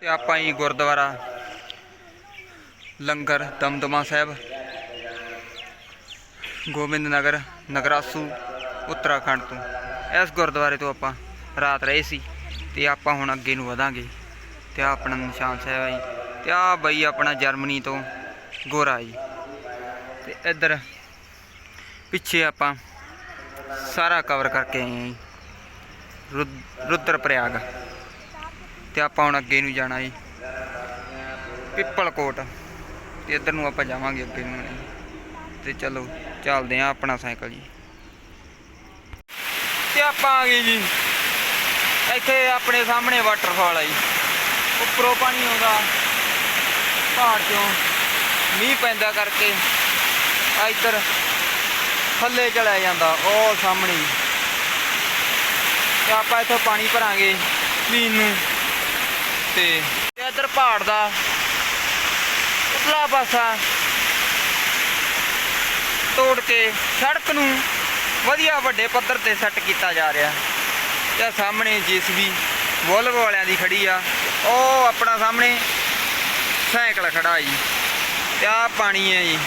ਤੇ ਆਪਾਂ ਹੀ ਗੁਰਦੁਆਰਾ ਲੰਗਰ ਦਮਦਮਾ ਸਾਹਿਬ ਗੋਬਿੰਦ ਨਗਰ ਨਗਰਾਸੂ, ਉੱਤਰਾਖੰਡ ਤੋਂ। ਇਸ ਗੁਰਦੁਆਰੇ ਤੋਂ ਆਪਾਂ ਰਾਤ ਰਹੇ ਸੀ ਤੇ ਆਪਾਂ ਹੁਣ ਅੱਗੇ ਨੂੰ ਵਧਾਂਗੇ। ਤੇ ਆਹ ਆਪਣਾ ਨਿਸ਼ਾਨ ਸਾਹਿਬ ਹੈ ਜੀ। ਤੇ ਆ ਬਈ ਆਪਣਾ ਜਰਮਨੀ ਤੋਂ ਗੋਰਾ ਜੀ। ਤੇ ਇੱਧਰ ਪਿੱਛੇ ਆਪਾਂ ਸਾਰਾ ਕਵਰ ਕਰਕੇ ਆਏ ਹਾਂ ਜੀ। ਰੁਦ- ਰੁਦਰ ਪ੍ਰਯਾਗ ਤੇ ਆਪਾਂ ਹੁਣ ਅੱਗੇ ਨੂੰ ਜਾਣਾ ਜੀ। ਪਿੱਪਲ ਕੋਟ ਤੇ ਇੱਧਰ ਨੂੰ ਆਪਾਂ ਜਾਵਾਂਗੇ ਅੱਗੇ ਨੂੰ। ਤੇ ਚਲੋ, ਚੱਲਦੇ ਆ ਆਪਣਾ ਸਾਈਕਲ ਜੀ। ਤੇ ਆਪਾਂ ਆ ਗਏ ਜੀ। ਇੱਥੇ ਆਪਣੇ ਸਾਹਮਣੇ ਵਾਟਰਫਾਲ ਆ ਜੀ। ਉੱਪਰੋਂ ਪਾਣੀ ਆਉਂਦਾ। ਪਹਾੜ ਚੋਂ ਮੀਂਹ ਪੈਂਦਾ ਕਰਕੇ। ਆ ਇੱਧਰ ਥੱਲੇ ਚਲਾ ਜਾਂਦਾ, ਉਹ ਸਾਹਮਣੇ। ਤੇ ਆਪਾਂ ਇੱਥੋਂ ਪਾਣੀ ਭਰਾਂਗੇ ਪੀਣ ਨੂੰ। ਤੇ ਇੱਧਰ ਪਹਾੜ ਦਾ ਉਤਲਾ ਪਾਸਾ ਤੋੜ ਕੇ ਸੜਕ ਨੂੰ ਵਧੀਆ ਵੱਡੇ ਪੱਧਰ ਤੇ ਸੈੱਟ ਕੀਤਾ ਜਾ ਰਿਹਾ। ਤੇ ਆਹ ਸਾਹਮਣੇ ਜੀਸੀਬੀ ਵੋਲਵੋ ਵਾਲਿਆਂ ਦੀ ਖੜੀ ਆ। ਉਹ ਆਪਣਾ ਸਾਹਮਣੇ ਸਾਈਕਲ ਖੜਾ ਜੀ। ਤੇ ਆਹ ਪਾਣੀ ਹੈ ਜੀ।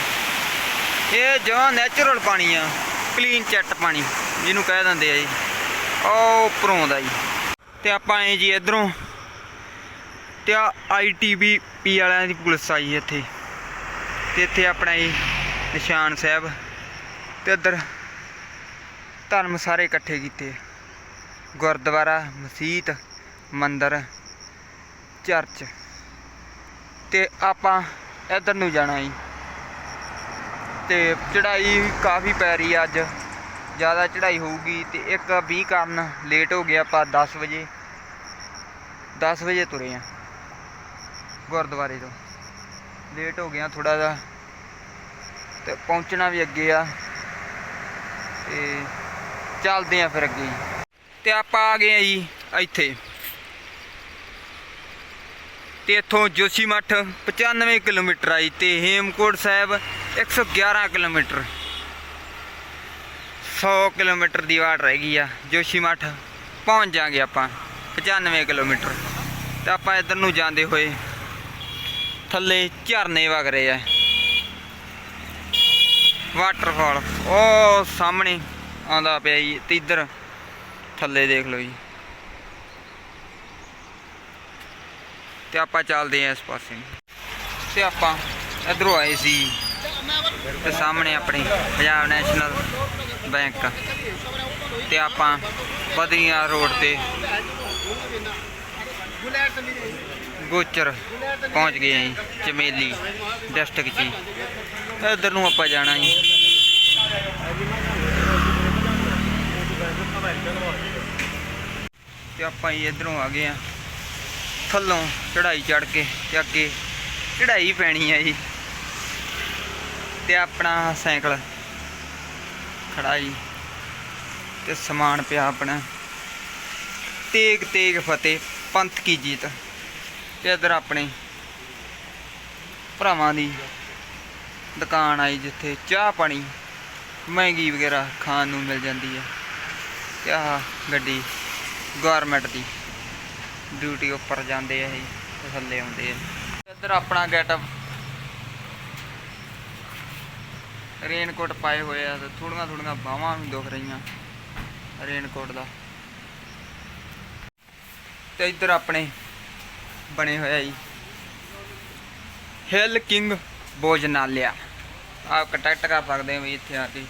ਇਹ ਜਮਾਂ ਨੈਚੁਰਲ ਪਾਣੀ ਆ ਕਲੀਨ ਚੈੱਟ ਪਾਣੀ, ਜਿਹਨੂੰ ਕਹਿ ਦਿੰਦੇ ਆ ਜੀ। ਉਹ ਉੱਪਰੋਂ ਦਾ ਜੀ। ਤੇ ਆਪਾਂ ਆਏ ਜੀ ਇਧਰੋਂ ਤੇ ਆ ਆਈਟੀਬੀਪੀ ਵਾਲਿਆਂ ਦੀ ਪੁਲਿਸ ਆਈ ਇੱਥੇ। ਤੇ ਇੱਥੇ ਆਪਣਾ ਇਹ ਨਿਸ਼ਾਨ ਸਾਹਿਬ ਤੇ ਇੱਧਰ ਧਰਮ ਸਾਰੇ ਇਕੱਠੇ ਕੀਤੇ। ਗੁਰਦੁਆਰਾ, ਮਸਜਿਦ, ਮੰਦਿਰ, ਚਰਚ। ਤੇ ਆਪਾਂ ਇੱਧਰ ਨੂੰ ਜਾਣਾ ਜੀ। ਤੇ ਚੜਾਈ ਕਾਫੀ ਪੈ ਰਹੀ ਆ ਅੱਜ। ਜ਼ਿਆਦਾ ਚੜਾਈ ਹੋਊਗੀ ਤੇ ਇੱਕ 20 ਕਾਰਨ ਲੇਟ ਹੋ ਗਿਆ ਆਪਾਂ 10 ਵਜੇ। 10 ਵਜੇ ਤੁਰੇ ਆ। ਗੁਰਦੁਆਰੇ ਤੋਂ। ਲੇਟ ਹੋ ਗਿਆ ਥੋੜਾ ਜਿਹਾ। ਤੇ ਪਹੁੰਚਣਾ ਵੀ ਅੱਗੇ ਆ। ਤੇ ਚੱਲਦੇ ਆ ਫਿਰ ਅੱਗੇ। ਜੀ ਤੇ ਆਪਾਂ ਆ ਗਏ ਆ ਜੀ ਇੱਥੇ। ਤੇ ਇੱਥੋਂ ਜੋਸ਼ੀ ਮੱਠ 95 ਕਿਲੋਮੀਟਰ ਆਈ ਤੇ ਹੇਮਕੋਟ ਸਾਹਿਬ 111 ਕਿਲੋਮੀਟਰ। 100 ਕਿਲੋਮੀਟਰ ਦੀ ਵਾਟ ਰਹਿ ਗਈ ਆ ਜੋਸ਼ੀ ਮੱਠ। ਪਹੁੰਚ ਜਾਾਂਗੇ ਆਪਾਂ 95 ਕਿਲੋਮੀਟਰ। ਤੇ ਆਪਾਂ ਇੱਧਰ ਨੂੰ ਜਾਂਦੇ ਹੋਏ ਥੱਲੇ ਝਰਨੇ ਵਗ ਰਹੇ ਆ। ਵਾਟਰਫਾਲ ਉਹ ਸਾਹਮਣੇ ਆਉਂਦਾ ਪਿਆ ਜੀ, ਤੇ ਇੱਧਰ ਥੱਲੇ ਦੇਖ ਲਓ ਜੀ। ਤੇ ਆਪਾਂ ਚੱਲਦੇ ਆ ਇਸ ਪਾਸੇ। ਨੂੰ। ਤੇ ਆਪਾਂ ਇਧਰੋਂ ਆਏ ਸੀ। ਤੇ ਸਾਹਮਣੇ ਆਪਣੀ ਪੰਜਾਬ ਨੈਸ਼ਨਲ ਬੈਂਕ। ਤੇ ਆਪਾਂ ਬਦਰੀਆਂ ਰੋਡ ਤੇ ਗੋਚਰ ਪਹੁੰਚ ਗਏ ਆਂ ਚਮੇਲੀ ਡਿਸਟ੍ਰਿਕਟ ਜੀ। ਇਧਰ ਨੂੰ ਆਪਾਂ ਜਾਣਾ ਜੀ। ਤੇ ਆਪਾਂ ਹੀ ਇਧਰੋਂ ਆ ਗਏ ਆ। ਥੱਲੋਂ ਚੜਾਈ ਚੜ ਕੇ ਤੇ ਅੱਗੇ ਚੜਾਈ ਪੈਣੀ ਆ ਜੀ। ਤੇ ਆਪਣਾ ਸਾਈਕਲ ਖੜਾ ਜੀ। ਤੇ ਸਮਾਨ ਪਿਆ ਆਪਣਾ। ਤੇਗ ਤੇਗ ਫਤਿਹ। ਪੰਥ ਕੀ ਜੀਤ ਤੇ ਇਧਰ ਆਪਣੇ ਭਰਾਵਾਂ ਦੀ ਦੁਕਾਨ ਆਈ ਜਿੱਥੇ ਚਾਹ ਪਾਣੀ, ਮਹਿੰਗੀ ਵਗੈਰਾ ਖਾਣ ਨੂੰ ਮਿਲ ਜਾਂਦੀ ਹੈ। ਤੇ ਆਹ ਗੱਡੀ ਗਵਰਨਮੈਂਟ ਦੀ ਡਿਊਟੀ ਉੱਪਰ ਜਾਂਦੇ ਆ ਇਹ ਤੇ ਥੱਲੇ ਆਉਂਦੇ ਆ। ਇੱਧਰ ਆਪਣਾ ਗੈਟਅਪ ਰੇਨਕੋਟ ਪਾਏ ਹੋਏ ਆ ਤੇ ਥੋੜੀਆਂ ਥੋੜੀਆਂ ਬਾਹਾਂ ਵੀ ਦੁਖ ਰਹੀਆਂ ਰੇਨਕੋਟ ਦਾ। ਤੇ ਇੱਧਰ ਆਪਣੇ ਬਣੇ ਹੋਇਆ ਜੀ। ਹਿਲ ਕਿੰਗ ਭੋਜਨਾਲਿਆ ਆਪ ਕੰਟੈਕਟ ਕਰ ਸਕਦੇ ਹੋ ਵੀ ਇੱਥੇ ਆ ਕੇ।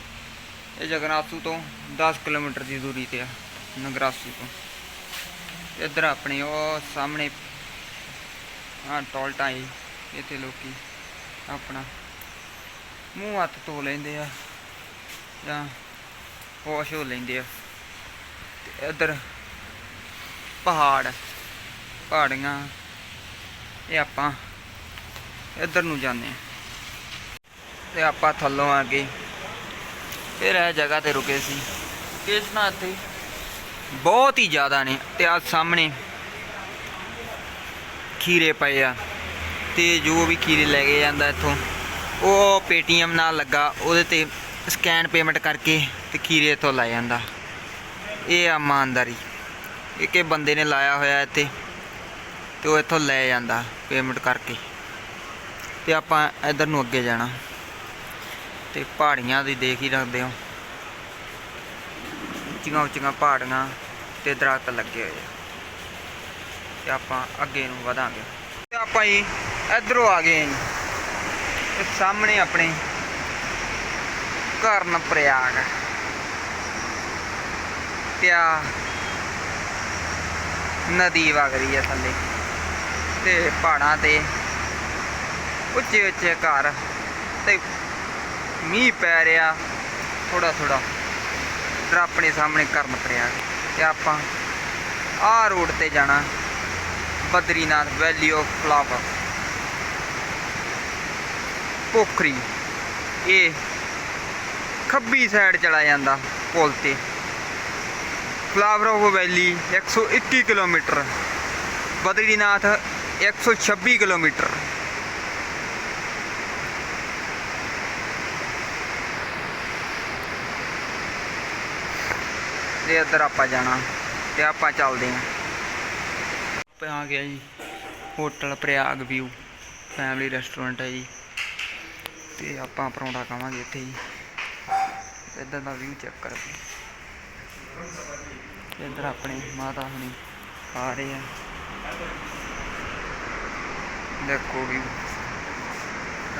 ਇਹ ਜਗਨਾਥੂ ਤੋਂ 10 ਕਿਲੋਮੀਟਰ ਦੀ ਦੂਰੀ ਤੇ ਆ, ਨਗਰਾਸੀ ਤੋਂ। ਇੱਧਰ ਆਪਣੇ ਉਹ ਸਾਹਮਣੇ ਆ ਟੋਲਟਾ ਹੀ ਇੱਥੇ ਲੋਕੀ ਆਪਣਾ ਮੂੰਹ ਹੱਥ ਧੋ ਲੈਂਦੇ ਆ ਜਾਂ ਵਾਸ਼ ਹੋ ਲੈਂਦੇ ਆ। ਤੇ ਇੱਧਰ ਪਹਾੜ, ਪਹਾੜੀਆਂ, ਇਹ ਆਪਾਂ ਇੱਧਰ ਨੂੰ ਜਾਂਦੇ ਆ ਤੇ ਆਪਾਂ ਥੱਲੋਂ ਆ ਕੇ ਫਿਰ ਇਹ ਜਗ੍ਹਾ ਤੇ ਰੁਕੇ ਸੀ। ਕਿਸਨਾ ਇੱਥੇ ਬਹੁਤ ਹੀ ਜ਼ਿਆਦਾ ਨੇ ਤੇ ਆ ਸਾਹਮਣੇ ਖੀਰੇ ਪਏ ਆ। ਤੇ ਜੋ ਵੀ ਖੀਰੇ ਲੈ ਕੇ ਜਾਂਦਾ ਇੱਥੋਂ, ਉਹ ਪੇਟੀਐਮ ਨਾਲ ਲੱਗਾ, ਉਹਦੇ ਤੇ ਸਕੈਨ ਪੇਮੈਂਟ ਕਰਕੇ ਤੇ ਖੀਰੇ ਇੱਥੋਂ ਲੈ ਜਾਂਦਾ। ਇਹ ਆ ਇਮਾਨਦਾਰੀ। ਇੱਕ ਇਹ ਬੰਦੇ ਨੇ ਲਾਇਆ ਹੋਇਆ ਇੱਥੇ ਤੇ ਉਹ ਇੱਥੋਂ ਲੈ ਜਾਂਦਾ ਪੇਮੈਂਟ ਕਰਕੇ ਤੇ ਆਪਾਂ ਇਧਰ ਨੂੰ ਅੱਗੇ ਜਾਣਾ ਤੇ ਪਹਾੜੀਆਂ ਦੀ ਦੇਖ ਹੀ ਰੱਖਦੇ ਹੋ। ਉੱਚੀਆਂ ਉੱਚੀਆਂ ਪਹਾੜੀਆਂ ਤੇ ਦਰਖਤ ਲੱਗੇ ਹੋਏ ਤੇ ਆਪਾਂ ਅੱਗੇ ਨੂੰ ਵਧਾਂਗੇ। ਤੇ ਆਪਾਂ ਜੀ ਇਧਰੋਂ ਆ ਗਏ ਜੀ। ਤੇ ਸਾਹਮਣੇ ਆਪਣੇ ਕਰਨ ਪ੍ਰਯਾਗ ਤੇ ਆ ਨਦੀ ਵਗ ਰਹੀ ਹੈ ਥੱਲੇ। ਤੇ ਪਹਾੜਾਂ ਤੇ ਉੱਚੇ ਉੱਚੇ ਘਰ ਤੇ ਮੀਂਹ ਪੈ ਰਿਹਾ। ਥੋੜਾ ਥੋੜਾ ਇਧਰ ਆਪਣੇ ਸਾਹਮਣੇ ਕਰਨ ਪ੍ਰਯਾਗ ਤੇ ਆਪਾਂ ਆਹ ਰੋਡ ਤੇ ਜਾਣਾ। Badrinath valley of flower. Pokhari. ਇਹ ਖੱਬੀ ਸਾਈਡ ਚਲਾ ਜਾਂਦਾ ਪੁਲ ਤੇ। Flower of valley 121 kilometre, Badrinath 126 kilometre. ਤੇ ਇੱਧਰ ਆਪਾਂ ਜਾਣਾ ਤੇ ਆਪਾਂ ਚੱਲਦੇ ਆਂ ਆਪਾਂ ਆ ਗਿਆ ਜੀ, hotel Prayag view family restaurant ਹੈ ਜੀ। ਤੇ ਆਪਾਂ ਪਰੌਂਠਾ ਖਾਵਾਂਗੇ ਇੱਥੇ ਜੀ। ਇੱਧਰ ਦਾ ਵਿਊ ਚੈੱਕ ਕਰੋ। ਇੱਧਰ ਆਪਣੇ ਮਾਤਾ ਹੁਣੀ ਆ ਰਹੇ ਆ। ਦੇਖੋ ਵੀ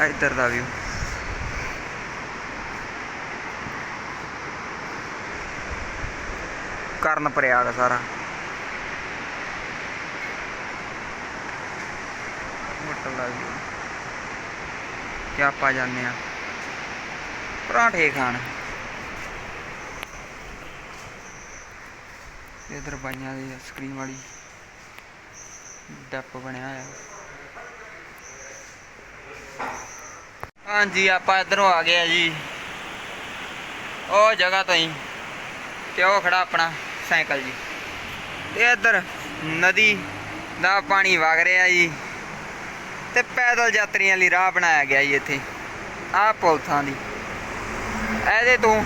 ਇੱਧਰ ਦਾ ਵੀ ਕਰਨ ਪ੍ਰਯਾਗ ਸਾਰਾ। ਹੋਟਲ ਦਾ ਵਿਊ ਕਿ ਆਪਾਂ ਜਾਂਦੇ ਆ। ਪਰਾਂਠੇ ਖਾਣ। ਇਧਰ ਬਾਈਆਂ ਦੀ ਸਕਰੀਨ ਵਾਲੀ ਡੱਪ ਬਣਿਆ ਹੋਇਆ। ਹਾਂਜੀ, ਆਪਾਂ ਇਧਰੋਂ ਆ ਗਏ ਆ ਜੀ। ਉਹ ਜਗ੍ਹਾ ਤੋਂ ਹੀ। ਤੇ ਉਹ ਖੜਾ ਆਪਣਾ ਸਾਈਕਲ ਜੀ। ਤੇ ਇਧਰ ਨਦੀ ਦਾ ਪਾਣੀ ਵਗ ਰਿਹਾ ਜੀ। ਤੇ ਪੈਦਲ ਯਾਤਰੀਆਂ ਲਈ ਰਾਹ ਬਣਾਇਆ ਗਿਆ ਜੀ ਇੱਥੇ। ਆਹ ਪੁਲ ਥਾਂ ਦੀ। ਇਹਦੇ ਤੋਂ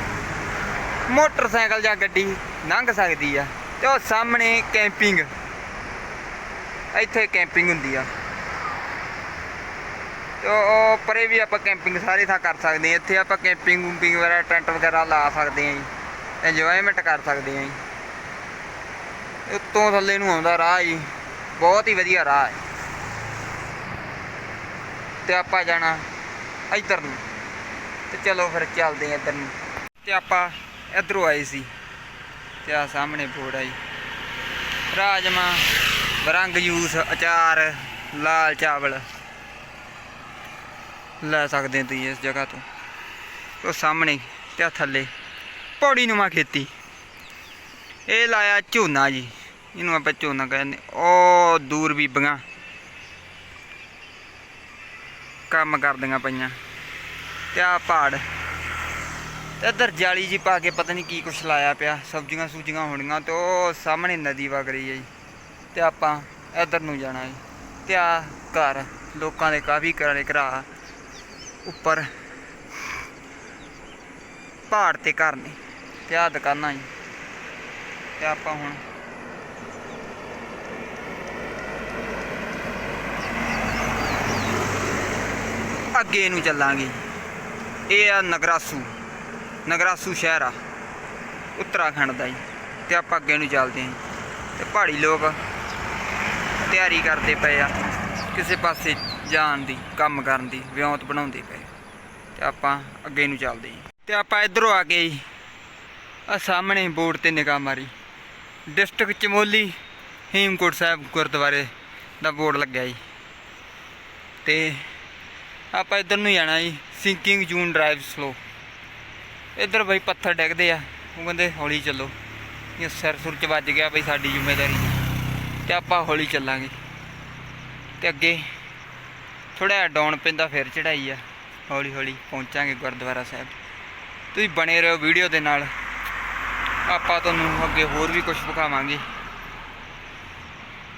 ਮੋਟਰਸਾਈਕਲ ਜਾਂ ਗੱਡੀ ਲੰਘ ਸਕਦੀ ਆ। ਤੇ ਉਹ ਸਾਹਮਣੇ ਕੈਂਪਿੰਗ। ਇੱਥੇ ਕੈਂਪਿੰਗ ਹੁੰਦੀ ਆ। ਤੇ ਉਹ ਪਰੇ ਵੀ ਆਪਾਂ ਕੈਂਪਿੰਗ ਸਾਰੇ ਥਾਂ ਕਰ ਸਕਦੇ ਹਾਂ। ਇੱਥੇ ਆਪਾਂ ਕੈਂਪਿੰਗ ਕੂੰਪਿੰਗ ਵਗੈਰਾ, ਟੈਂਟ ਵਗੈਰਾ ਲਾ ਸਕਦੇ ਹਾਂ ਜੀ। ਇੰਜੋਇਮੈਂਟ ਕਰ ਸਕਦੇ ਹਾਂ ਜੀ। ਉੱਤੋਂ ਥੱਲੇ ਨੂੰ ਆਉਂਦਾ ਰਾਹ ਜੀ। ਬਹੁਤ ਹੀ ਵਧੀਆ ਰਾਹ ਹੈ। ਤੇ ਆਪਾਂ ਜਾਣਾ ਇੱਧਰ ਨੂੰ। ਤੇ ਚਲੋ ਫਿਰ ਚੱਲਦੇ ਹਾਂ ਇੱਧਰ ਨੂੰ। ਤੇ ਆਪਾਂ ਇੱਧਰੋਂ ਆਏ ਸੀ। ਤੇ ਆ ਸਾਹਮਣੇ ਬੋਰਡ ਆਈ। ਰਾਜਮਾ ਬਰੰਗ ਜੂਸ, ਅਚਾਰ, ਲਾਲ ਚਾਵਲ। ਲੈ ਸਕਦੇ ਤੁਸੀਂ ਇਸ ਜਗ੍ਹਾ ਤੋਂ। ਉਹ ਸਾਹਮਣੇ ਤੇ ਥੱਲੇ ਪੌੜੀ ਨੂੰ ਨੂੰਮਾ ਖੇਤੀ। ਇਹ ਲਾਇਆ ਝੋਨਾ ਜੀ, ਇਹਨੂੰ ਆਪਾਂ ਝੋਨਾ ਕਹਿੰਦੇ ਉਹ ਦੂਰ ਬੀਬੀਆਂ ਕੰਮ ਕਰਦੀਆਂ ਪਈਆਂ। ਤੇ ਆ ਪਹਾੜ। ਤੇ ਇੱਧਰ ਜਾਲੀ ਜੀ ਪਾ ਕੇ ਪਤਾ ਨਹੀਂ ਕੀ ਕੁਛ ਲਾਇਆ ਪਿਆ, ਸਬਜ਼ੀਆਂ ਸੂਜੀਆਂ ਹੋਣੀਆਂ ਤੇ ਉਹ ਸਾਹਮਣੇ ਨਦੀ ਵਗ ਰਹੀ ਹੈ ਜੀ। ਤੇ ਆਪਾਂ ਇੱਧਰ ਨੂੰ ਜਾਣਾ ਜੀ। ਤੇ ਆ ਘਰ, ਲੋਕਾਂ ਦੇ ਕਾਫੀ ਘਰਾਂ ਦੇ ਘਰਾ ਉੱਪਰ ਪਹਾੜ ਤੇ ਘਰ ਨੇ। ਤੇ ਆ ਦੁਕਾਨਾਂ ਜੀ। ਤੇ ਆਪਾਂ ਹੁਣ ਅੱਗੇ ਨੂੰ ਚੱਲਾਂਗੇ। ਇਹ ਆ ਨਗਰਾਸੂ। ਨਗਰਾਸੂ ਸ਼ਹਿਰ ਆ, ਉੱਤਰਾਖੰਡ ਦਾ ਜੀ, ਤੇ ਆਪਾਂ ਅੱਗੇ ਨੂੰ ਚੱਲਦੇ ਹਾਂ ਜੀ। ਤੇ ਪਹਾੜੀ ਲੋਕ ਤਿਆਰੀ ਕਰਦੇ ਪਏ ਆ, ਕਿਸੇ ਪਾਸੇ ਜਾਣ ਦੀ, ਕੰਮ ਕਰਨ ਦੀ, ਵਿਉਂਤ ਬਣਾਉਂਦੇ ਪਏ। ਤੇ ਆਪਾਂ ਅੱਗੇ ਨੂੰ ਚੱਲਦੇ ਹਾਂ ਤੇ ਆਪਾਂ ਇਧਰੋਂ ਆ ਗਏ ਜੀ ਆ ਸਾਹਮਣੇ ਬੋਰਡ ਤੇ ਨਿਗਾਹ ਮਾਰੀ। ਡਿਸਟ੍ਰਿਕਟ ਚਮੋਲੀ, ਹੇਮਕੋਟ ਸਾਹਿਬ ਗੁਰਦੁਆਰੇ ਦਾ ਬੋਰਡ ਲੱਗਿਆ ਜੀ। ਤੇ ਆਪਾਂ ਇਧਰ ਨੂੰ ਜਾਣਾ ਜੀ, ਸਿੰਕਿੰਗ ਜੂਨ ਡਰਾਈਵ ਸਲੋ। ਇੱਧਰ ਬਈ ਪੱਥਰ ਡਿੱਗਦੇ ਆ। ਉਹ ਕਹਿੰਦੇ, ਹੌਲੀ ਚੱਲੋ। ਇਹ ਸਿਰ ਸੁਰ ਚ ਵੱਜ ਗਿਆ ਬਈ ਸਾਡੀ ਜ਼ਿੰਮੇਵਾਰੀ। ਤੇ ਆਪਾਂ ਹੌਲੀ ਚੱਲਾਂਗੇ। ਤੇ ਅੱਗੇ ਥੋੜਾ ਡਾਊਨ ਪੈਂਦਾ, ਫਿਰ ਚੜਾਈ ਆ। ਹੌਲੀ ਹੌਲੀ ਪਹੁੰਚਾਂਗੇ ਗੁਰਦੁਆਰਾ ਸਾਹਿਬ। ਤੁਸੀਂ ਬਣੇ ਰਹੋ ਵੀਡੀਓ ਦੇ ਨਾਲ। ਆਪਾਂ ਤੁਹਾਨੂੰ ਅੱਗੇ ਹੋਰ ਵੀ ਕੁਝ ਵਿਖਾਵਾਂਗੇ।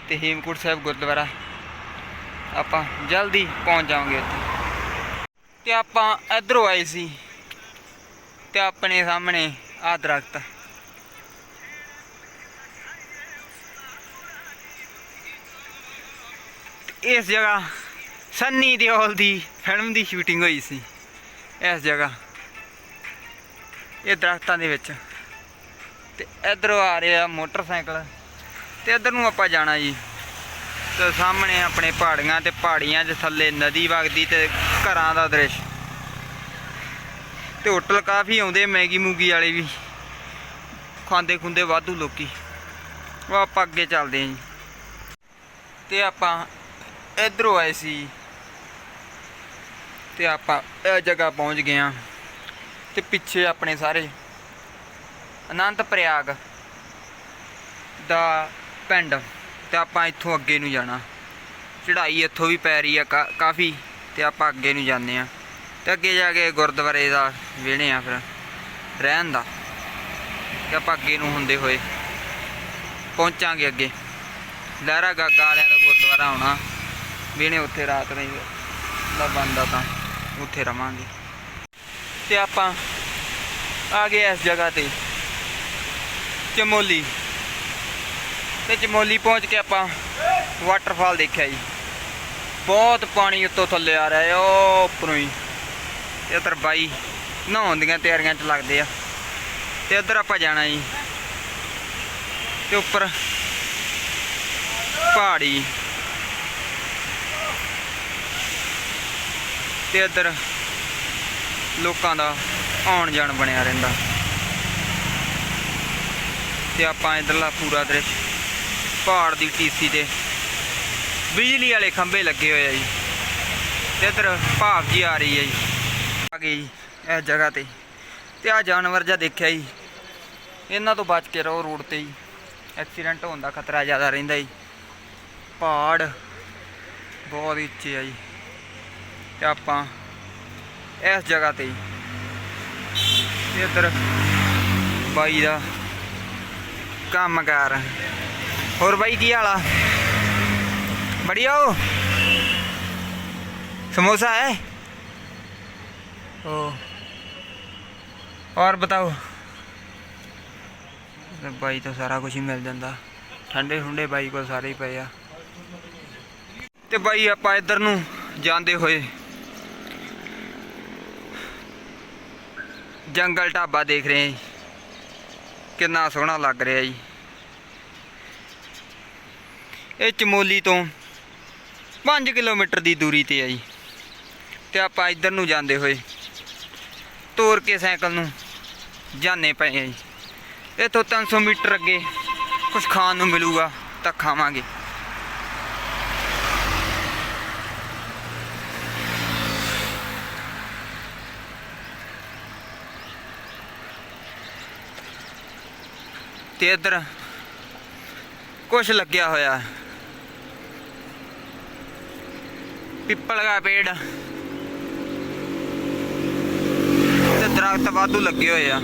ਤੇ ਹੇਮਕੁੰਟ ਸਾਹਿਬ ਗੁਰਦੁਆਰਾ। ਆਪਾਂ ਜਲਦੀ ਪਹੁੰਚ ਜਾਵਾਂਗੇ ਉੱਥੇ ਤੇ ਆਪਾਂ ਇਧਰੋਂ ਆਏ ਸੀ। ਤੇ ਆਪਣੇ ਸਾਹਮਣੇ ਆ ਦਰਖਤ। ਇਸ ਜਗ੍ਹਾ ਸੰਨੀ ਦਿਓਲ ਦੀ ਫਿਲਮ ਦੀ ਸ਼ੂਟਿੰਗ ਹੋਈ ਸੀ। ਇਸ ਜਗ੍ਹਾ, ਇਹ ਦਰਖਤਾਂ ਦੇ ਵਿੱਚ। ਤੇ ਇਧਰੋਂ ਆ ਰਿਹਾ ਮੋਟਰਸਾਈਕਲ। ਤੇ ਇਧਰ ਨੂੰ ਆਪਾਂ ਜਾਣਾ ਜੀ। ਤੇ ਸਾਹਮਣੇ ਆਪਣੇ ਪਹਾੜੀਆਂ ਤੇ ਪਹਾੜੀਆਂ ਦੇ ਥੱਲੇ ਨਦੀ ਵਗਦੀ ਤੇ ਘਰਾਂ ਦਾ ਦ੍ਰਿਸ਼। ਤੇ ਹੋਟਲ ਕਾਫੀ ਆਉਂਦੇ ਮੈਗੀ ਮੂਗੀ ਵਾਲੇ ਵੀ। ਖਾਂਦੇ ਖੁੰਦੇ ਵਾਧੂ ਲੋਕੀ। ਉਹ ਆਪਾਂ ਅੱਗੇ ਚੱਲਦੇ ਹਾਂ ਜੀ। ਤੇ ਆਪਾਂ ਇਧਰੋਂ ਆਏ ਸੀ। ਤੇ ਆਪਾਂ ਇਹ ਜਗ੍ਹਾ ਪਹੁੰਚ ਗਏ ਆ। ਤੇ ਪਿੱਛੇ ਆਪਣੇ ਸਾਰੇ ਅਨੰਤ ਪ੍ਰਯਾਗ ਦਾ ਪਿੰਡ। ਤੇ ਆਪਾਂ ਇੱਥੋਂ ਅੱਗੇ ਨੂੰ ਜਾਣਾ। ਚੜ੍ਹਾਈ ਇੱਥੋਂ ਵੀ ਪੈ ਰਹੀ ਆ ਕਾ- ਕਾਫੀ। ਤੇ ਆਪਾਂ ਅੱਗੇ ਨੂੰ ਜਾਂਦੇ ਆ। ਤੇ ਅੱਗੇ ਜਾ ਕੇ ਗੁਰਦੁਆਰੇ ਦਾ ਵੇਣੇ ਆ ਫਿਰ, ਰਹਿਣ ਦਾ। ਤੇ ਆਪਾਂ ਅੱਗੇ ਨੂੰ ਹੁੰਦੇ ਹੋਏ ਪਹੁੰਚਾਂਗੇ ਅੱਗੇ। ਲਹਿਰਾ ਗਾਗਾ ਵਾਲਿਆਂ ਦਾ ਗੁਰਦੁਆਰਾ ਆਉਣਾ। ਵੇਣੇ ਉੱਥੇ ਰਾਤ ਨਹੀਂ ਦਾ ਬੰਦਾ ਤਾਂ ਉੱਥੇ ਰਵਾਂਗੇ। ਤੇ ਆਪਾਂ ਆ ਗਏ ਇਸ ਜਗ੍ਹਾ ਤੇ, ਚਮੋਲੀ। ਤੇ ਚਮੋਲੀ ਪਹੁੰਚ ਕੇ ਆਪਾਂ ਵਾਟਰਫਾਲ ਦੇਖਿਆ ਜੀ। ਬਹੁਤ ਪਾਣੀ ਉੱਤੋਂ ਥੱਲੇ ਆ ਰਿਹਾ ਹੈ, ਉਹ ਉੱਪਰੋਂ ਹੀ। ਤੇ ਇੱਧਰ ਬਾਈ ਨਹਾਉਣ ਦੀਆਂ ਤਿਆਰੀਆਂ 'ਚ ਲੱਗਦੇ ਆ। ਤੇ ਇੱਧਰ ਆਪਾਂ ਜਾਣਾ ਜੀ। ਤੇ ਉੱਪਰ ਪਹਾੜੀ। ਤੇ ਇੱਧਰ ਲੋਕਾਂ ਦਾ ਆਉਣ ਜਾਣ ਬਣਿਆ ਰਹਿੰਦਾ। ਤੇ ਆਪਾਂ ਇਧਰਲਾ ਪੂਰਾ ਦ੍ਰਿਸ਼ ਪਹਾੜ ਦੀ ਟੀਸੀ ਤੇ ਬਿਜਲੀ ਵਾਲੇ ਖੰਭੇ ਲੱਗੇ ਹੋਏ ਆ ਜੀ। ਤੇ ਇੱਧਰ ਭਾਫ ਜੀ ਆ ਰਹੀ ਹੈ ਜੀ। ਆ ਗਏ ਜੀ ਇਸ ਜਗ੍ਹਾ ਤੇ। ਤੇ ਆ ਜਾਨਵਰ ਜਾਂ ਦੇਖਿਆ ਜੀ। ਇਹਨਾਂ ਤੋਂ ਬਚ ਕੇ ਰਹੋ ਰੋਡ ਤੇ ਜੀ। ਐਕਸੀਡੈਂਟ ਹੋਣ ਦਾ ਖਤਰਾ ਜ਼ਿਆਦਾ ਰਹਿੰਦਾ ਜੀ। ਪਹਾੜ ਬਹੁਤ ਉੱਚੇ ਆ ਜੀ। ਤੇ ਆਪਾਂ ਇਸ ਜਗ੍ਹਾ ਤੇ ਜੀ। ਇੱਧਰ ਬਾਈ ਦਾ ਕੰਮ ਕਰ ਹੋਰ ਬਾਈ ਕੀ ਹਾਲਾ ਬੜੀਓ ਸਮੋਸਾ ਹੈ? समोसा है ओ और बताओ ਤੇ ਬਾਈ ਤਾਂ ਸਾਰਾ ਕੁਝ ਹੀ ਮਿਲ ਜਾਂਦਾ ਠੰਡੇ ਠੁੰਡੇ ਬਾਈ ਕੋਲ ਸਾਰੇ ਹੀ ਪਏ ਆ ਤੇ ਬਾਈ ਆਪਾਂ ਇੱਧਰ ਨੂੰ ਜਾਂਦੇ ਹੋਏ ਜੰਗਲ ਢਾਬਾ ਦੇਖ ਰਹੇ ਹਾਂ ਜੀ ਕਿੰਨਾ ਸੋਹਣਾ ਲੱਗ ਰਿਹਾ ਜੀ ਇਹ ਚਮੋਲੀ ਤੋਂ 5 ਕਿਲੋਮੀਟਰ ਦੀ ਦੂਰੀ ਤੇ ਹੈ ਜੀ ਤੇ ਆਪਾਂ ਇੱਧਰ ਨੂੰ ਜਾਂਦੇ ਹੋਏ ਤੋਰ ਕੇ ਸਾਈਕਲ ਨੂੰ ਜਾਣੇ ਪਏ ਆ ਜੀ। ਇੱਥੋਂ 300 ਮੀਟਰ ਅੱਗੇ ਕੁਝ ਖਾਣ ਨੂੰ ਮਿਲੂਗਾ ਤਾਂ ਖਾਵਾਂਗੇ। ਤੇ ਇੱਧਰ ਕੁਛ ਲੱਗਿਆ ਹੋਇਆ। ਪਿੱਪਲ ਦਾ ਪੇੜ ਤੇ ਦਰਖਤ ਵਾਧੂ ਲੱਗੇ ਹੋਏ ਆ।